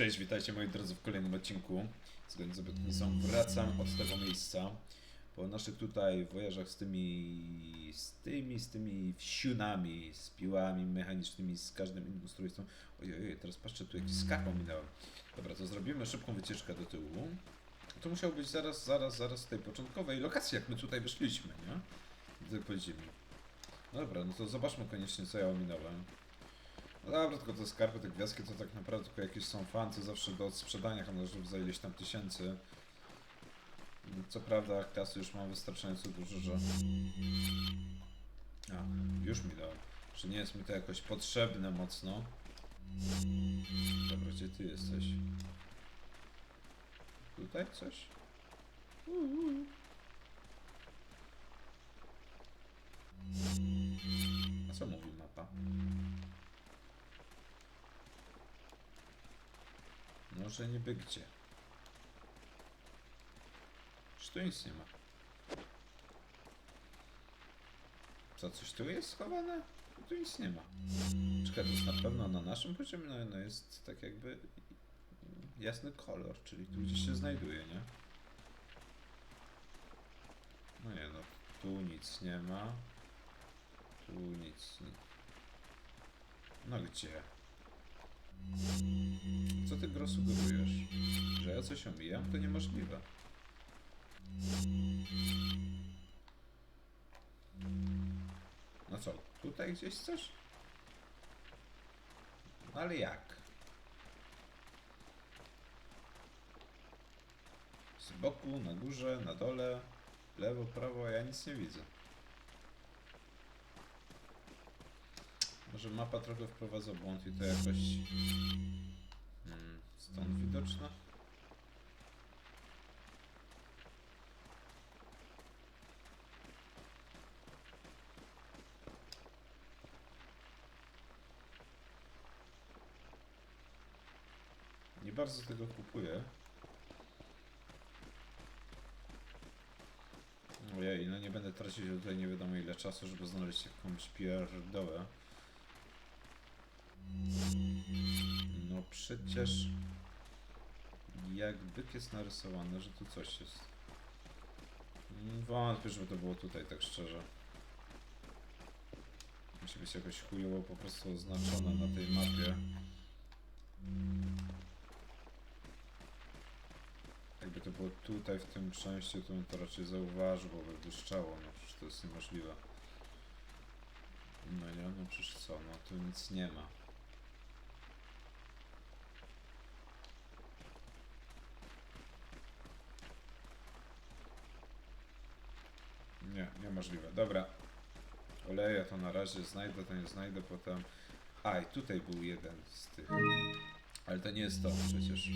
Cześć, witajcie moi drodzy w kolejnym odcinku. Zgodnie z obietnicą wracam od tego miejsca. Po naszych tutaj wojażach z tymi, z tymi, z tymi wsiunami, z piłami mechanicznymi, z każdym innym ustrojstwem. Ojej, ojej, teraz patrzę, tu jakiś skarb ominąłem. Dobra, to zrobimy szybką wycieczkę do tyłu. To musiało być zaraz, zaraz, zaraz tej początkowej lokacji, jak my tutaj wyszliśmy, nie? Tutaj podziemi. Dobra, no to zobaczmy koniecznie, co ja ominąłem. No dobra, tylko te skarby, te gwiazdki to tak naprawdę tylko jakieś są fancy zawsze do sprzedania handlarzów za ileś tam tysięcy. Co prawda kasy już mam wystarczająco dużo, że... A, już mi dał. Że nie jest mi to jakoś potrzebne mocno. Dobra, gdzie ty jesteś? Tutaj coś? A co mówi mapa? Może niby gdzie? Czy tu nic nie ma? Co, coś tu jest schowane? Tu nic nie ma. Czekaj, to jest na pewno na naszym poziomie, no, no jest tak jakby jasny kolor, czyli tu gdzieś się znajduje, nie? No nie, no tu nic nie ma. Tu nic nie... No gdzie? Co ty gro sugerujesz? Że ja coś omijam? To niemożliwe. No co, tutaj gdzieś coś? No ale jak? Z boku, na górze, na dole, lewo, prawo, ja nic nie widzę. Może mapa trochę wprowadza błąd i to jakoś hmm, stąd widoczne? Nie bardzo tego kupuję. Ojej, no nie będę tracić tutaj nie wiadomo ile czasu, żeby znaleźć jakąś pierdołę. No przecież jak byk jest narysowany, że tu coś jest. Wątpię, żeby to było tutaj, tak szczerze. Musi być jakoś chujowo po prostu oznaczone na tej mapie. Jakby to było tutaj w tym części, to bym to raczej zauważył, bo by błyszczało, no przecież to jest niemożliwe. No nie, no przecież co, no tu nic nie ma. Nie, niemożliwe. Dobra. Oleja to na razie znajdę, to nie znajdę potem. A, i tutaj był jeden z tych. Ale to nie jest to przecież.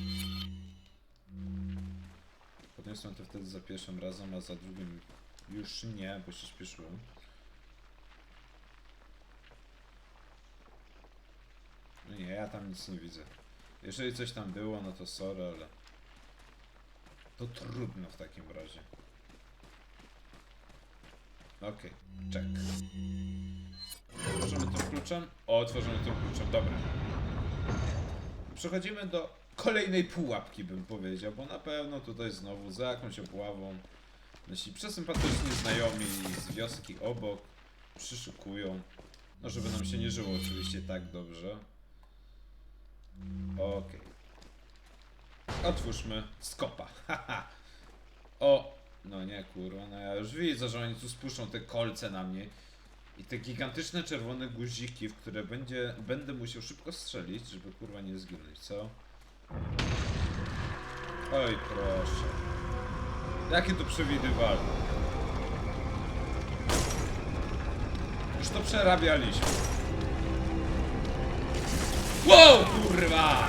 Podniosłem to wtedy za pierwszym razem, a za drugim już nie, bo się śpieszyłem. No nie, ja tam nic nie widzę. Jeżeli coś tam było, no to sorry, ale... To trudno w takim razie. Okej, check. Otworzymy tym kluczem? O, otworzymy tym kluczem, dobra. Przechodzimy do kolejnej pułapki, bym powiedział, bo na pewno tutaj znowu za jakąś obławą nasi przesympatyczni znajomi z wioski obok przyszukują. No, żeby nam się nie żyło oczywiście tak dobrze. Okej. Otwórzmy skopa. Haha. O! No nie, kurwa, no ja już widzę, że oni tu spuszczą te kolce na mnie. I te gigantyczne czerwone guziki, w które będzie, będę musiał szybko strzelić, żeby kurwa nie zginąć, co? Oj, proszę. Jakie to przewidywalne. Już to przerabialiśmy. Wow, kurwa!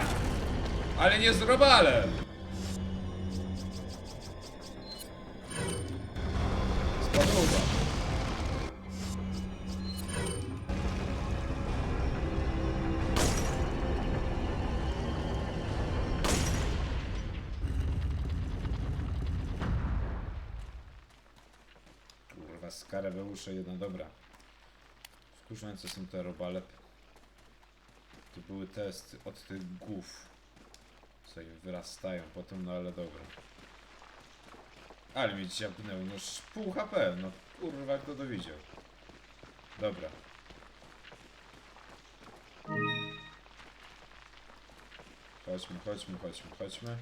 Ale nie z robalem! Kurwa, skarabeusze jedna dobra. Wkurzające są te robale. To były testy od tych głów. tutaj wyrastają potem, no ale dobra. Ale mnie dziabnęło, no pół HP, no kurwa kto to widział. Dobra. Chodźmy, chodźmy, chodźmy, chodźmy.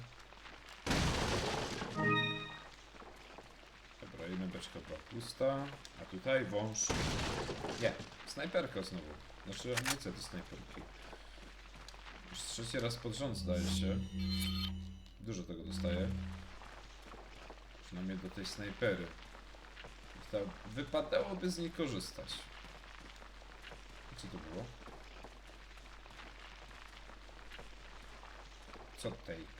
Beczka była pusta, a tutaj wąż. Nie, snajperka znowu. Znaczy amunicja do snajperki. Już trzeci raz pod rząd zdaje się. Dużo tego dostaję. Przynajmniej do tej snajpery. To wypadałoby z niej korzystać. Co to było? Co take?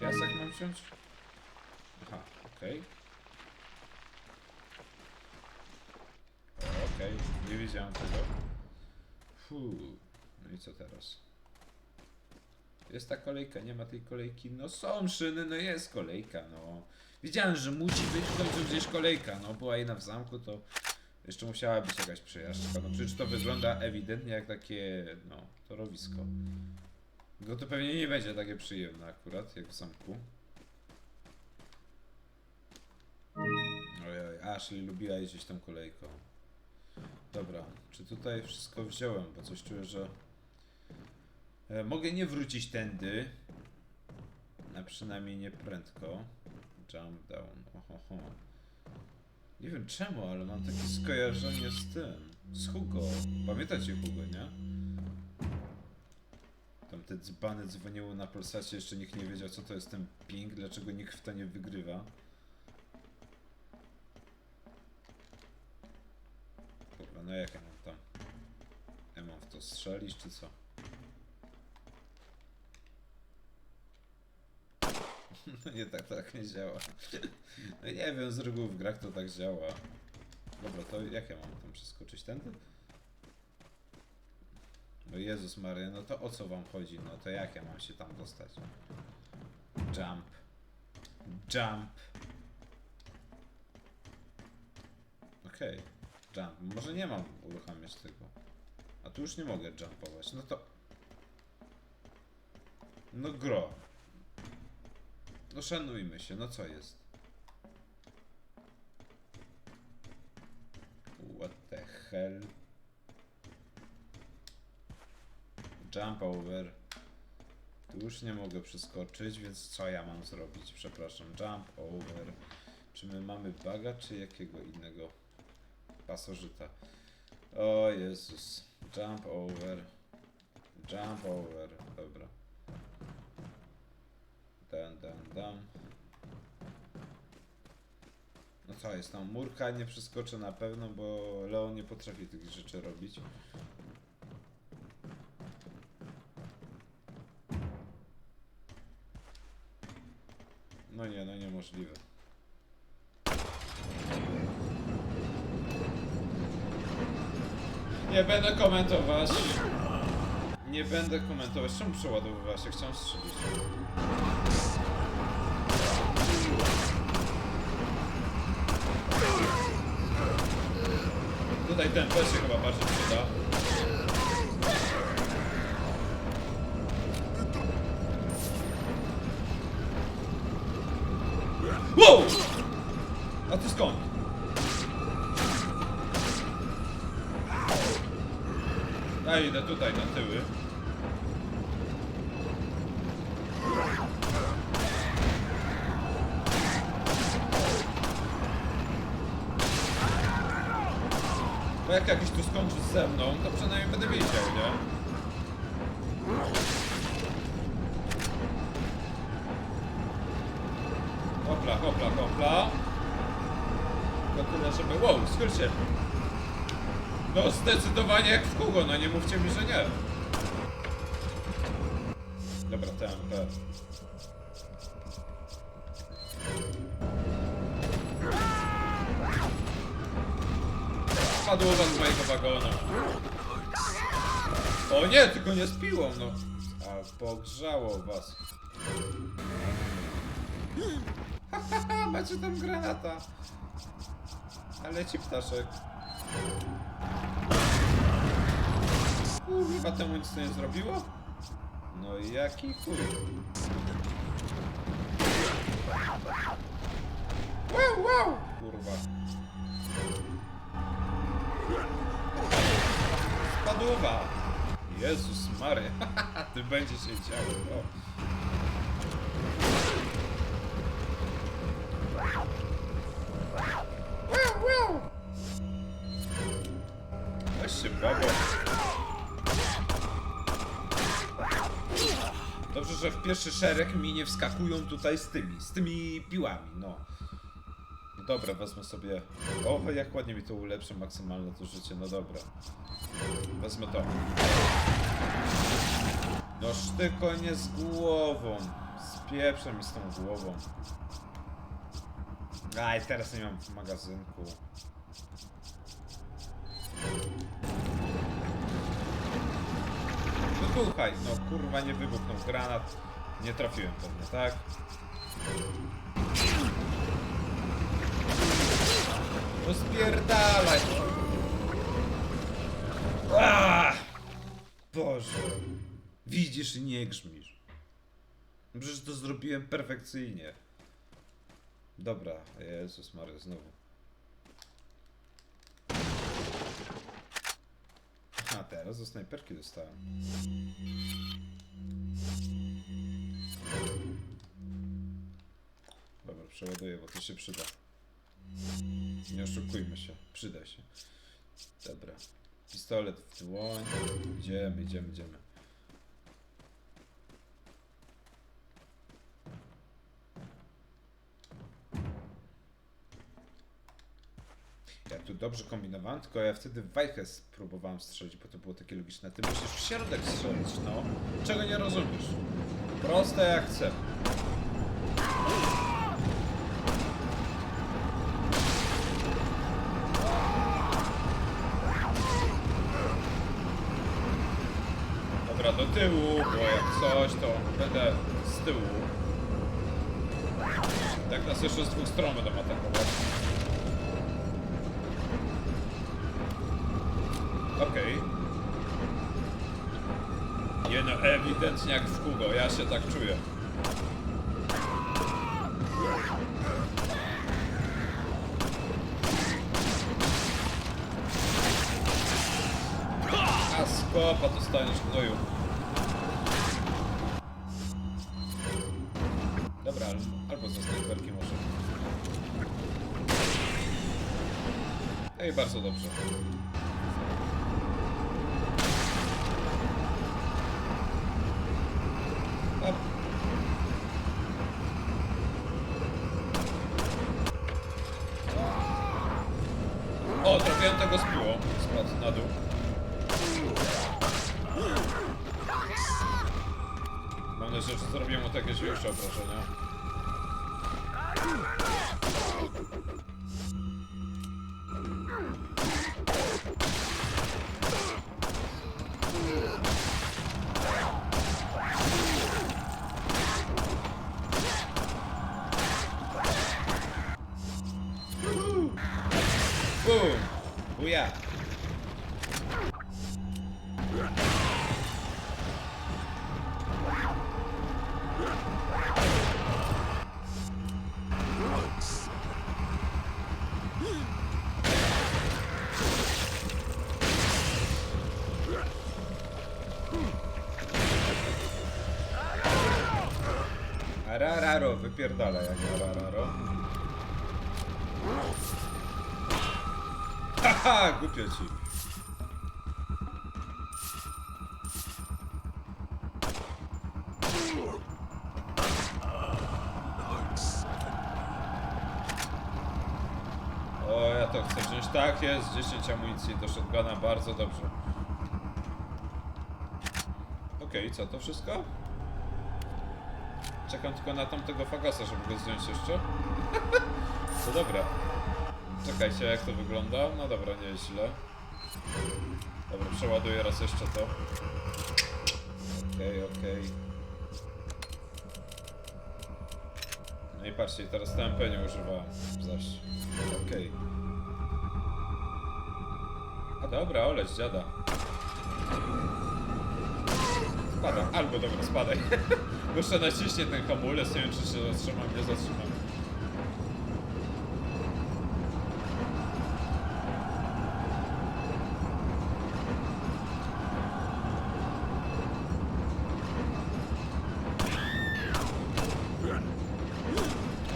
Piasek mam wziąć? Aha, okej. Okej, nie wiedziałem tego. Fuu, no i co teraz? Jest ta kolejka, nie ma tej kolejki. No są szyny, no jest kolejka, no. Wiedziałem, że musi być w końcu gdzieś kolejka. No była jedna w zamku, to jeszcze musiała być jakaś przejażdżka. No przecież to wygląda ewidentnie jak takie, no, torowisko. No to pewnie nie będzie takie przyjemne akurat, jak w zamku. Ojej, Ashley lubiła jeździć tą kolejką. Dobra, czy tutaj wszystko wziąłem, bo coś czuję, że... E, mogę nie wrócić tędy. A przynajmniej nie prędko. Jump down. Ohoho. Nie wiem czemu, ale mam takie skojarzenie z tym. Z Hugo. Pamiętacie Hugo, nie? Tam te dzbany dzwoniły na Polsacie, jeszcze nikt nie wiedział co to jest ten ping, dlaczego nikt w to nie wygrywa. Kurwa, no jak ja mam tam? Ja mam w to strzelić, czy co? No nie tak, tak nie działa. No nie wiem, z reguły w grach to tak działa. Dobra, to jak ja mam tam przeskoczyć tędy? No Jezus Maria, no to o co wam chodzi? No to jak ja mam się tam dostać? Jump. Jump. Okej. Jump. Może nie mam uruchamiać tego. A tu już nie mogę jumpować. No to... No gro. No szanujmy się, no co jest? What the hell? Jump over. Tu już nie mogę przeskoczyć, więc co ja mam zrobić? Przepraszam, jump over. Czy my mamy baga, czy jakiego innego pasożyta? O Jezus. Jump over. Jump over. Dobra. Dan, dan, dan. No co jest tam? Murka nie przeskoczę na pewno, bo Leon nie potrafi tych rzeczy robić. No nie, no niemożliwe. Nie będę komentować. Nie będę komentować. Czemu przeładowywać? Ja chciałem strzelić. Tutaj ten też się chyba bardziej przyda. Wow! Ja idę tutaj na tyły. Bo jak jakiś tu skończy ze mną, to przynajmniej będę wiedział, nie? Hopla, hopla, hopla. Tylko tyle, żeby... Wow, się. No zdecydowanie jak w Hugo, no nie mówcie mi, że nie. Dobra, TMP. Padło was z mojego wagona. O nie, tylko nie z piłą, no. A pogrzało was. Hahaha, macie tam granata. A leci ptaszek. Kurwa, temu nic nie zrobiło? No i jaki chuj. Wow, wow! Kurwa. Spadłowa! Jezus Mary, ty będzie się działo. No. Wow, wow! Babo. Dobrze, że w pierwszy szereg mi nie wskakują tutaj z tymi, z tymi piłami, no. Dobra, wezmę sobie... O, jak ładnie mi to ulepszy maksymalne to życie, no dobra. Wezmę to. Noż tylko nie z głową. Spieprzę mi z tą głową. Aj, teraz nie mam w magazynku. Wybuchaj! No kurwa nie wybuchnął granat. Nie trafiłem pewnie, tak? No spierdalaj! Ah! Boże. Widzisz i nie grzmisz. No Przecież to zrobiłem perfekcyjnie. Dobra, Jezus Maria, znowu. A teraz do snajperki dostałem. Dobra, przeładuję, bo to się przyda. Nie oszukujmy się, przyda się. Dobra. Pistolet w dłoń. Idziemy, idziemy, idziemy. Ja tu dobrze kombinowałem, tylko ja wtedy w wajchę spróbowałem strzelić, bo to było takie logiczne. Ty musisz w środek strzelić, no. Czego nie rozumiesz? Proste jak chcę. Dobra, do tyłu, bo jak coś, to będę z tyłu. Tak nas jeszcze z dwóch stron będą atakować. Okej. Nie no, ewidentnie jak w Kugo, ja się tak czuję. A skopa dostaniesz gnoju. Dobra, al- albo ze snajperki może. Ej, bardzo dobrze. O, trafiłem tego z piłą. Spadł na dół. Mam nadzieję, że zrobiłem mu takie większe obrażenia. Arararo, wypierdala jak arararo. Haha, głupio ci. O, ja to chcę wziąć. Tak jest, 10 amunicji do shotguna, bardzo dobrze. Okej, co, to wszystko? Czekam tylko na tamtego fagasa, żeby go zdjąć jeszcze. To dobra. Czekajcie, jak to wygląda. No dobra, nieźle. Dobra, przeładuję raz jeszcze to. Okej, okej. No i patrzcie, teraz TMP nie używałem zaś. Okej. A dobra, oleć dziada. spadam. Albo dobra, spadaj. Jeszcze naciśnie ten hamulec, nie wiem czy się zatrzymam, nie zatrzymam.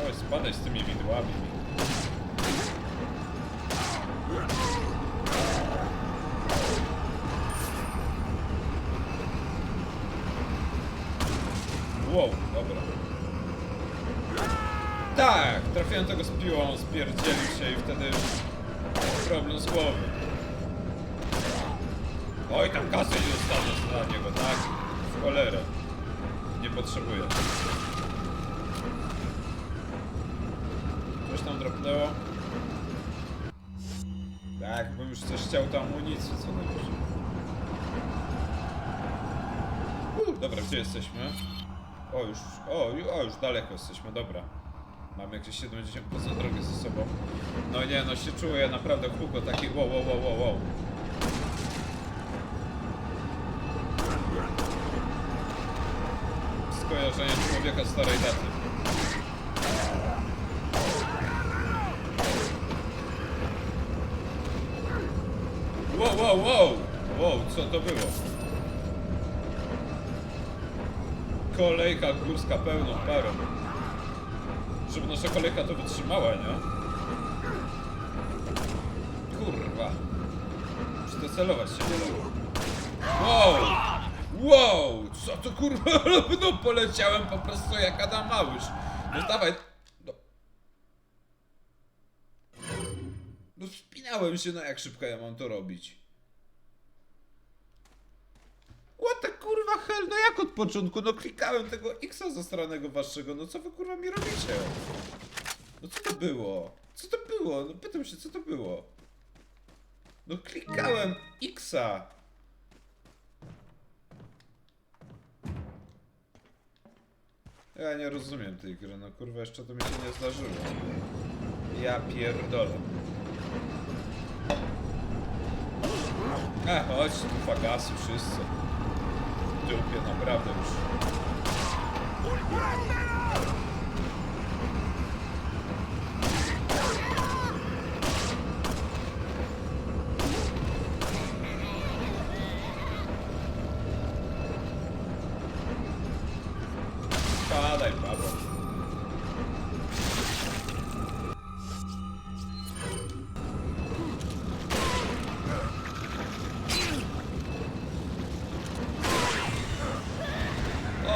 Oj, spadaj z tymi widłami. Wow, dobra. Tak, trafiłem tego z piłą, spierdzielił się i wtedy problem z głową. Oj, tam kasy nie dostanę na niego, tak? W cholerę. Nie potrzebuję. Coś tam dropnęło. Tak, bym już coś chciał to amunicji co najwyżej. Dobra, gdzie jesteśmy? O, już, o, o, już daleko jesteśmy, dobra. Mamy jakieś 70% drogi ze sobą. No nie, no się czuję naprawdę Hugo taki wow, wow, wow, wow, wow. Skojarzenie człowieka starej daty. Wow, wow, wow! Wow, co to było? Kolejka górska pełną parą. Żeby nasza kolejka to wytrzymała, nie? Kurwa. Muszę to celować się nie. Wow! Wow! Co to kurwa? No poleciałem po prostu jak Adam Małysz. No dawaj. No. No wspinałem się, no jak szybko ja mam to robić? What the kurwa hell? No jak od początku? No klikałem tego X-a zastranego waszego. No co wy kurwa mi robicie? No co to było? Co to było? No pytam się, co to było? No klikałem X-a. Ja nie rozumiem tej gry, no kurwa jeszcze to mi się nie zdarzyło. Ja pierdolę. A, chodź tu fagasy wszyscy. Dupie naprawdę już.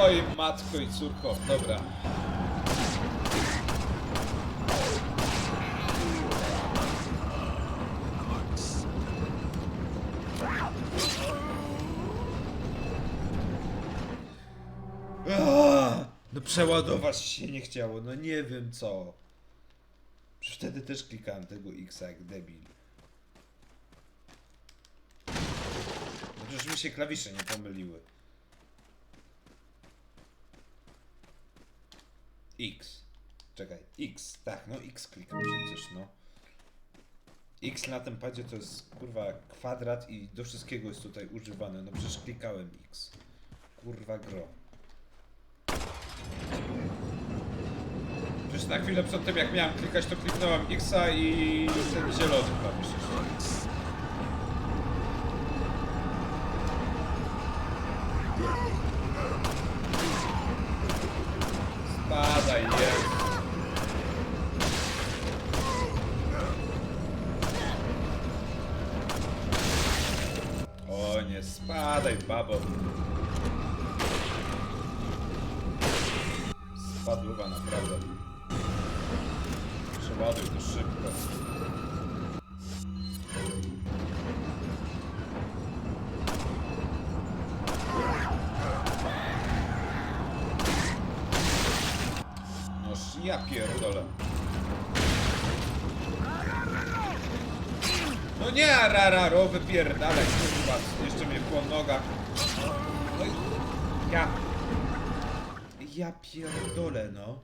Oj, matko i córko, dobra. Aaa! No przeładować się nie chciało, no nie wiem co. Wtedy też klikałem tego X jak debil. Przecież mi się klawisze nie pomyliły. X. Czekaj, X, tak, no X klikam przecież, no. X na tym padzie to jest kurwa kwadrat i do wszystkiego jest tutaj używane. No przecież klikałem X. Kurwa gro. Przecież na chwilę przed tym jak miałem klikać to kliknąłem Xa i ten zielony klawisz jeszcze. Ja pierdolę. No nie, rararo, wypierdalaj, kurwa, jeszcze mnie po nogach. No ja... Ja pierdolę, no.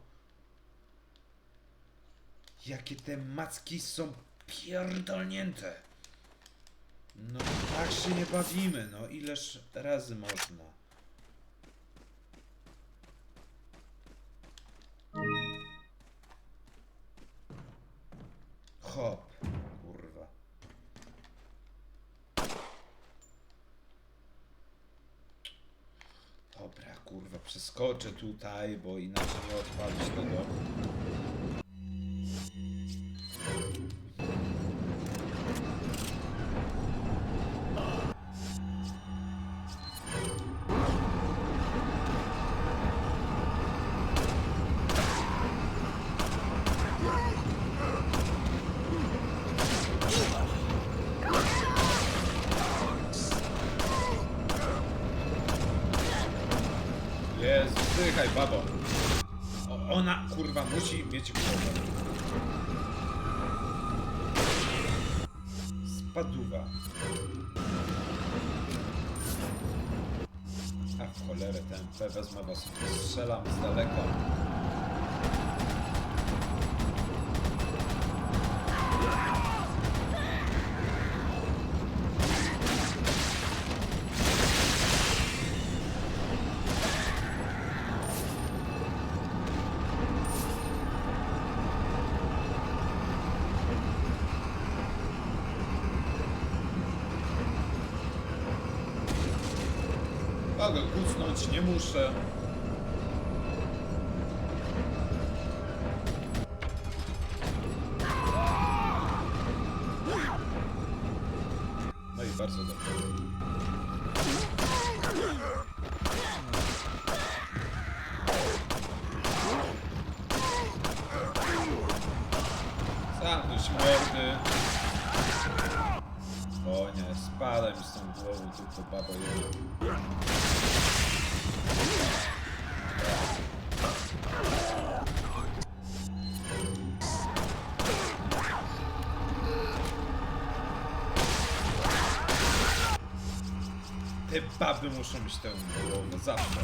Jakie te macki są pierdolnięte. No tak się nie bawimy, no ileż razy można. Hop. Kurwa. Dobra, kurwa, przeskoczę tutaj, bo inaczej nie odpalić tego. Zdychaj, babo. O, ona, kurwa, musi mieć głowę. Spaduwa. A w cholerę TMP, wezmę was, strzelam z daleka. Kucnąć, nie muszę. No i bardzo dobrze. Zamknąć mordy. O nie, spadaj mi z tą głową, tylko babo jedna. Te baby muszą mieć tę głowę, zawsze.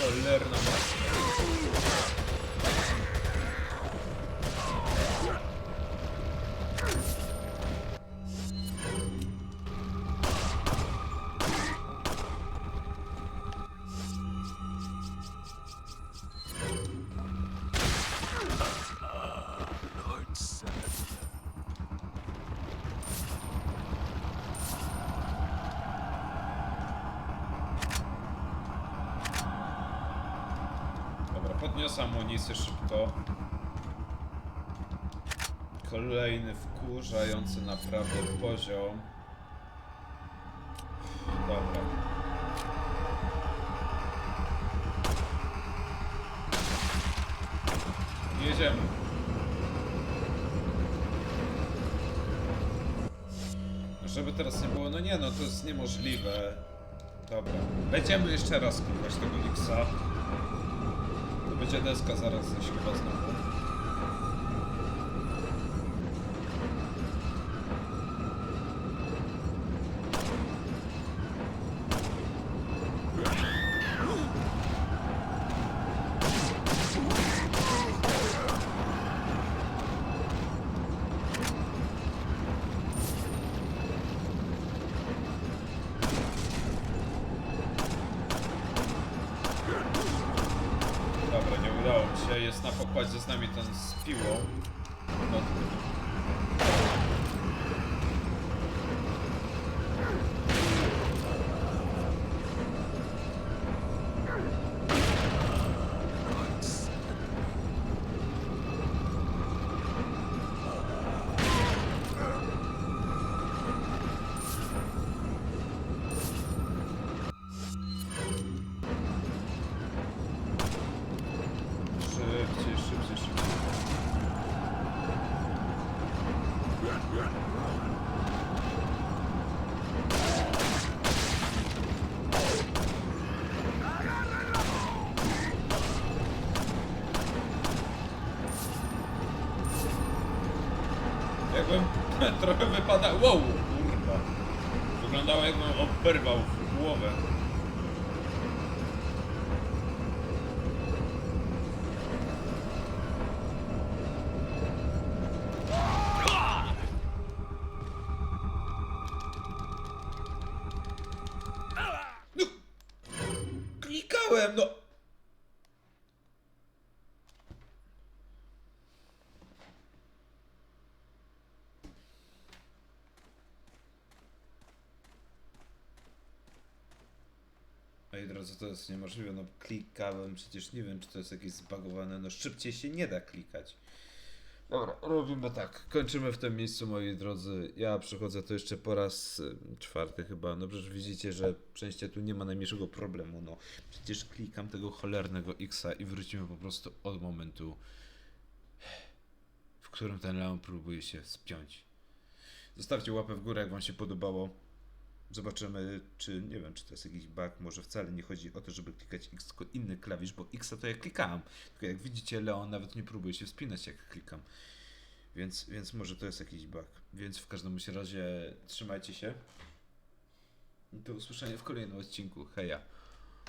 Cholerna maska. Podniosę amunicję szybko. Kolejny wkurzający naprawdę poziom. Dobra. Jedziemy. Żeby teraz nie było, no nie no, to jest niemożliwe. Dobra. Będziemy jeszcze raz kupować tego Lixa. Będzie deska zaraz coś chyba znowu. Dobra, nie udało mi się. Jest na pokładzie z nami ten z piłą. No, szybciej, szybciej, szybciej. Jakbym trochę wypadał. Wow, kurwa. Wyglądało jakbym oberwał w głowę. No! Klikałem, no! Moi drodzy, to jest niemożliwe. No klikałem, przecież nie wiem, czy to jest jakieś zbagowane. No szybciej się nie da klikać. Dobra, robimy tak. Kończymy w tym miejscu, moi drodzy. Ja przychodzę tu jeszcze po raz y, czwarty chyba. No przecież widzicie, że przejście tu nie ma najmniejszego problemu. No przecież klikam tego cholernego Xa i wrócimy po prostu od momentu, w którym ten Leon próbuje się spiąć. Zostawcie łapę w górę, jak Wam się podobało. Zobaczymy, czy nie wiem, czy to jest jakiś bug. Może wcale nie chodzi o to, żeby klikać X, tylko inny klawisz, bo X to ja klikałem. Tylko jak widzicie, Leon nawet nie próbuje się wspinać, jak klikam. Więc, więc może to jest jakiś bug. Więc w każdym razie trzymajcie się. Do usłyszenia w kolejnym odcinku. Heja.